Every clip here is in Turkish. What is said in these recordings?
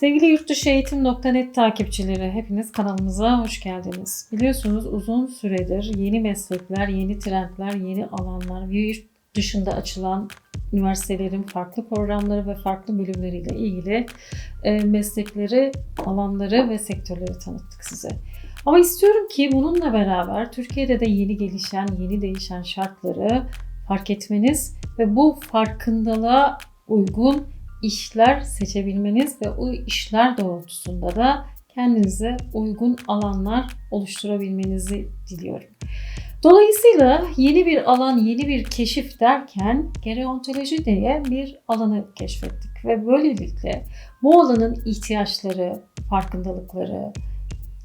Sevgili yurtdışıeğitim.net takipçileri hepiniz kanalımıza hoş geldiniz. Biliyorsunuz uzun süredir yeni meslekler, yeni trendler, yeni alanlar ve yurt dışında açılan üniversitelerin farklı programları ve farklı bölümleriyle ilgili e, meslekleri, alanları ve sektörleri tanıttık size. Ama istiyorum ki bununla beraber Türkiye'de de yeni gelişen, yeni değişen şartları fark etmeniz ve bu farkındalığa uygun işler seçebilmeniz ve o işler doğrultusunda da kendinize uygun alanlar oluşturabilmenizi diliyorum. Dolayısıyla yeni bir alan, yeni bir keşif derken gerontoloji diye bir alanı keşfettik ve böylelikle bu alanın ihtiyaçları, farkındalıkları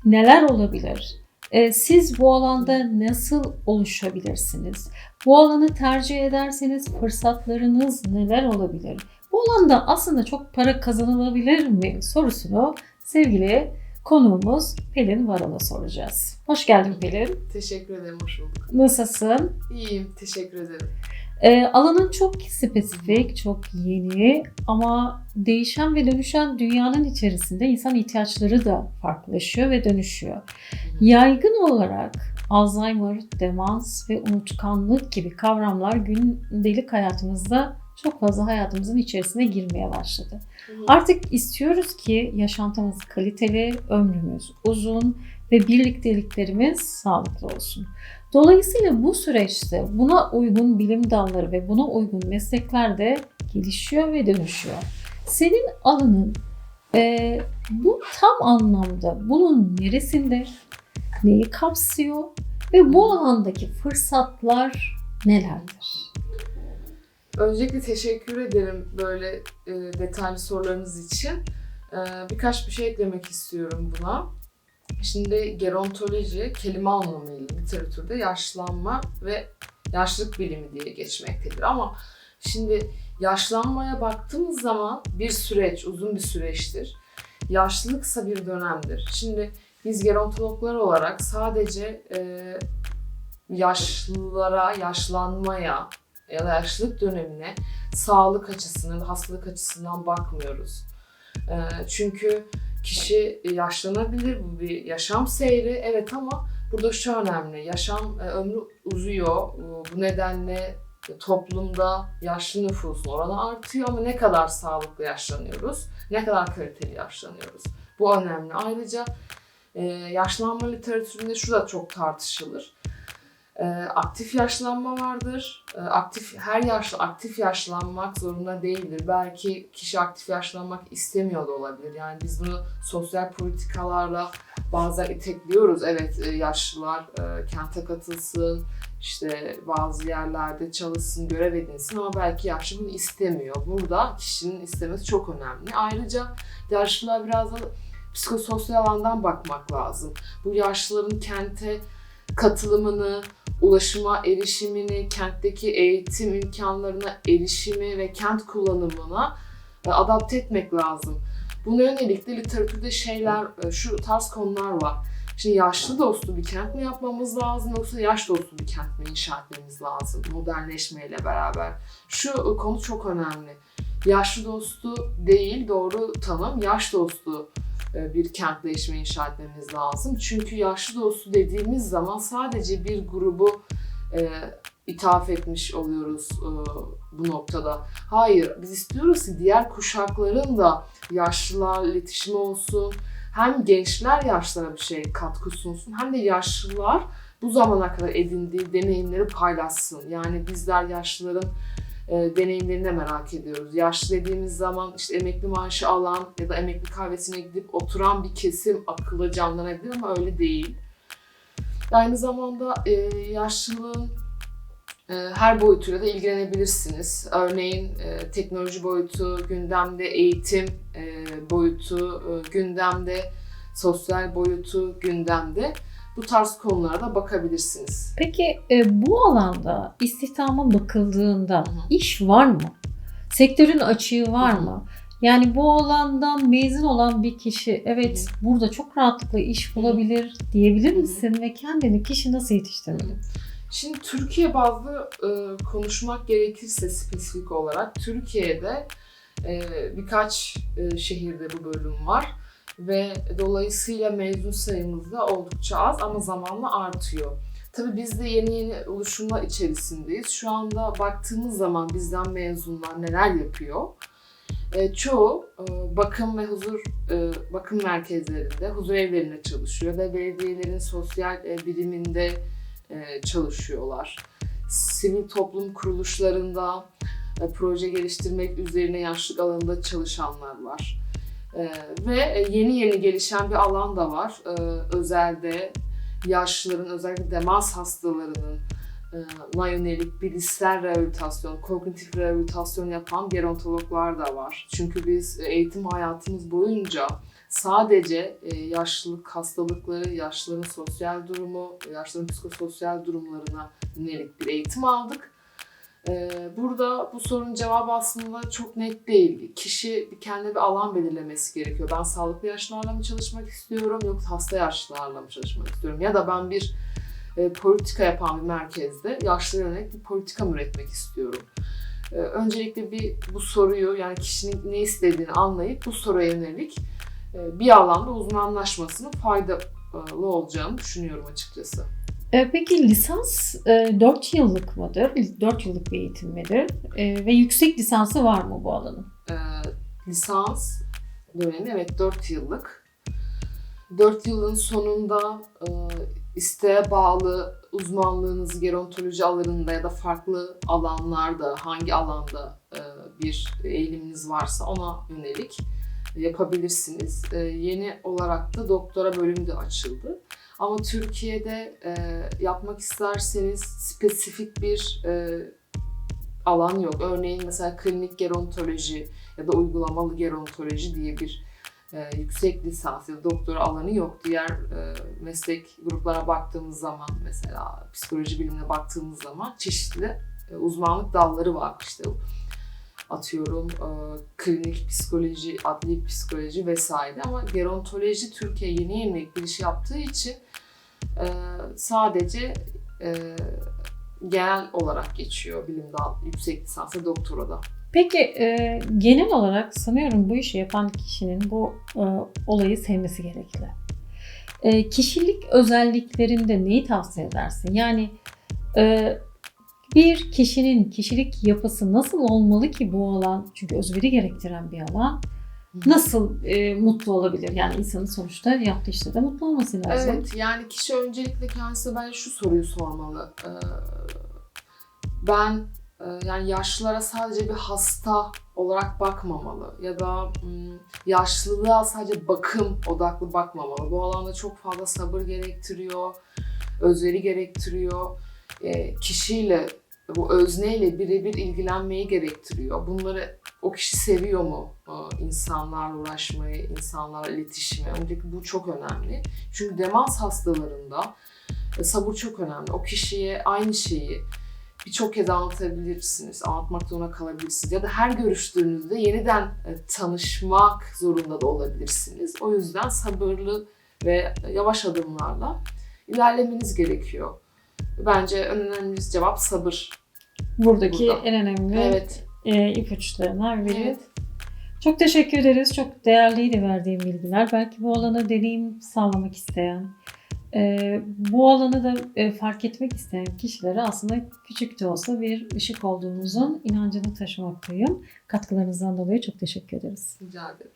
neler olabilir? Ee, Siz bu alanda nasıl oluşabilirsiniz? Bu alanı tercih ederseniz fırsatlarınız neler olabilir? Bu alanda aslında çok para kazanılabilir mi sorusunu sevgili konuğumuz Pelin Varal'a soracağız. Hoş geldin Pelin. Teşekkür ederim, hoş bulduk. Nasılsın? İyiyim, teşekkür ederim. Ee, alanın çok spesifik, çok yeni ama değişen ve dönüşen dünyanın içerisinde insan ihtiyaçları da farklılaşıyor ve dönüşüyor. Yaygın olarak Alzheimer, demans ve unutkanlık gibi kavramlar gündelik hayatımızda çok fazla hayatımızın içerisine girmeye başladı. Artık istiyoruz ki yaşantımız kaliteli, ömrümüz uzun ve birlikteliklerimiz sağlıklı olsun. Dolayısıyla bu süreçte buna uygun bilim dalları ve buna uygun meslekler de gelişiyor ve dönüşüyor. Senin alanın e, bu tam anlamda bunun neresinde, neyi kapsıyor ve bu alandaki fırsatlar nelerdir? Öncelikle teşekkür ederim böyle e, detaylı sorularınız için. E, birkaç bir şey eklemek istiyorum buna. Şimdi gerontoloji kelime anlamıyla literatürde yaşlanma ve yaşlılık bilimi diye geçmektedir. Ama şimdi yaşlanmaya baktığımız zaman bir süreç, uzun bir süreçtir. Yaşlılıksa bir dönemdir. Şimdi biz gerontologlar olarak sadece e, yaşlılara, yaşlanmaya ya da yaşlılık dönemine sağlık açısından, hastalık açısından bakmıyoruz. E, çünkü kişi yaşlanabilir, bu bir yaşam seyri evet ama burada şu önemli, yaşam e, ömrü uzuyor. Bu nedenle toplumda yaşlı nüfusun oranı artıyor ama ne kadar sağlıklı yaşlanıyoruz, ne kadar kaliteli yaşlanıyoruz. Bu önemli. Ayrıca e, yaşlanma literatüründe şu da çok tartışılır. E, aktif yaşlanma vardır. E, aktif her yaşlı aktif yaşlanmak zorunda değildir. Belki kişi aktif yaşlanmak istemiyor da olabilir. Yani biz bunu sosyal politikalarla bazen itekliyoruz. Evet e, yaşlılar e, kente katılsın, işte bazı yerlerde çalışsın, görev edinsin ama belki yaşlı bunu istemiyor. Burada kişinin istemesi çok önemli. Ayrıca yaşlılar biraz da psikososyal alandan bakmak lazım. Bu yaşlıların kente katılımını, ulaşıma erişimini, kentteki eğitim imkanlarına erişimi ve kent kullanımına e, adapte etmek lazım. Buna yönelik de literatürde şeyler, e, şu tarz konular var. Şimdi yaşlı dostu bir kent mi yapmamız lazım yoksa yaş dostu bir kent mi inşa etmemiz lazım modernleşmeyle beraber? Şu e, konu çok önemli. Yaşlı dostu değil doğru tanım, yaş dostu bir kentleşme inşa etmemiz lazım. Çünkü yaşlı dostu dediğimiz zaman sadece bir grubu e, ithaf etmiş oluyoruz e, bu noktada. Hayır, biz istiyoruz ki diğer kuşakların da yaşlılar iletişimi olsun. Hem gençler yaşlara bir şey katkı sunsun hem de yaşlılar bu zamana kadar edindiği deneyimleri paylaşsın. Yani bizler yaşlıların e, deneyimlerini de merak ediyoruz. Yaşlı dediğimiz zaman işte emekli maaşı alan ya da emekli kahvesine gidip oturan bir kesim akıllı canlanabilir ama öyle değil. Aynı zamanda e, yaşlılığın e, her boyutuyla da ilgilenebilirsiniz. Örneğin e, teknoloji boyutu gündemde, eğitim e, boyutu e, gündemde, sosyal boyutu gündemde. Bu tarz konulara bakabilirsiniz. Peki e, bu alanda istihdama bakıldığında Hı hı. iş var mı? Sektörün açığı var mı? Yani bu alandan mezun olan bir kişi evet burada çok rahatlıkla iş bulabilir diyebilir Hı hı. misin ve kendini kişi nasıl yetiştirmeli? Şimdi Türkiye bazlı e, konuşmak gerekirse spesifik olarak Türkiye'de E, birkaç e, şehirde bu bölüm var ve dolayısıyla mezun sayımız da oldukça az ama zamanla artıyor. Tabii biz de yeni yeni oluşumlar içerisindeyiz. Şu anda baktığımız zaman bizden mezunlar neler yapıyor? E, çoğu e, bakım ve huzur e, bakım merkezlerinde, huzur evlerinde çalışıyor ve belediyelerin sosyal e, biriminde e, çalışıyorlar. Sivil toplum kuruluşlarında e, proje geliştirmek üzerine yaşlık alanında çalışanlar var. E, ve e, yeni yeni gelişen bir alan da var. E, özelde yaşlıların, özellikle demans hastalarının e, na yönelik bilişsel rehabilitasyon, kognitif rehabilitasyon yapan gerontologlar da var. Çünkü biz e, eğitim hayatımız boyunca sadece e, yaşlılık hastalıkları, yaşlıların sosyal durumu, yaşlıların psikososyal durumlarına yönelik bir eğitim aldık. E, Burada bu sorunun cevabı aslında çok net değil. Kişi kendine bir alan belirlemesi gerekiyor. Ben sağlıklı yaşlılarla mı çalışmak istiyorum yoksa hasta yaşlılarla mı çalışmak istiyorum? Ya da ben bir e, politika yapan bir merkezde yaşlılara yönelik bir politika mı üretmek istiyorum? E, öncelikle bir bu soruyu yani kişinin ne istediğini anlayıp bu soruya yönelik e, bir alanda uzmanlaşmasının faydalı olacağını düşünüyorum açıkçası. E, Peki lisans e, 4 yıllık mıdır? 4 yıllık bir eğitim midir? E, ve yüksek lisansı var mı bu alanın? E, lisans dönemi evet 4 yıllık. 4 yılın sonunda e, isteğe bağlı uzmanlığınız gerontoloji alanında ya da farklı alanlarda hangi alanda e, bir eğiliminiz varsa ona yönelik yapabilirsiniz. E, yeni olarak da doktora bölümü de açıldı. Ama Türkiye'de e, yapmak isterseniz spesifik bir e, alan yok. Örneğin mesela klinik gerontoloji ya da uygulamalı gerontoloji diye bir e, yüksek lisans ya da doktora alanı yok. Diğer e, meslek gruplara baktığımız zaman mesela psikoloji bilimine baktığımız zaman çeşitli e, uzmanlık dalları var. İşte atıyorum e, klinik psikoloji, adli psikoloji vesaire ama gerontoloji Türkiye yeni yeni giriş yaptığı için e, sadece e, genel olarak geçiyor bilim dal yüksek lisansa doktorada. Peki e, genel olarak sanıyorum bu işi yapan kişinin bu e, olayı sevmesi gerekli. E, kişilik özelliklerinde neyi tavsiye edersin? Yani e, bir kişinin kişilik yapısı nasıl olmalı ki bu alan, çünkü özveri gerektiren bir alan, nasıl e, mutlu olabilir? Yani insanın sonuçta yaptığı işte de mutlu olması lazım. Evet yani kişi öncelikle kendisine bence şu soruyu sormalı. Ee, ben e, yani yaşlılara sadece bir hasta olarak bakmamalı ya da yaşlılığa sadece bakım odaklı bakmamalı. Bu alanda çok fazla sabır gerektiriyor, özveri gerektiriyor. E, kişiyle, bu özneyle birebir ilgilenmeyi gerektiriyor. Bunları o kişi seviyor mu? Ee, insanlarla uğraşmayı, insanlarla iletişimi. Öncelikle bu çok önemli. Çünkü demans hastalarında e, sabır çok önemli. O kişiye aynı şeyi birçok kez anlatabilirsiniz, anlatmak zorunda kalabilirsiniz. Ya da her görüştüğünüzde yeniden e, tanışmak zorunda da olabilirsiniz. O yüzden sabırlı ve yavaş adımlarla ilerlemeniz gerekiyor. Bence en önemli cevap sabır. Buradaki Burada. en önemli Evet. e, ipuçlarından biri. Evet. Çok teşekkür ederiz. Çok değerliydi verdiğim bilgiler. Belki bu alana deneyim sağlamak isteyen, e, bu alanı da e, fark etmek isteyen kişilere aslında küçük de olsa bir ışık olduğumuzun inancını taşımaktayım. Katkılarınızdan dolayı çok teşekkür ederiz. Rica ederim.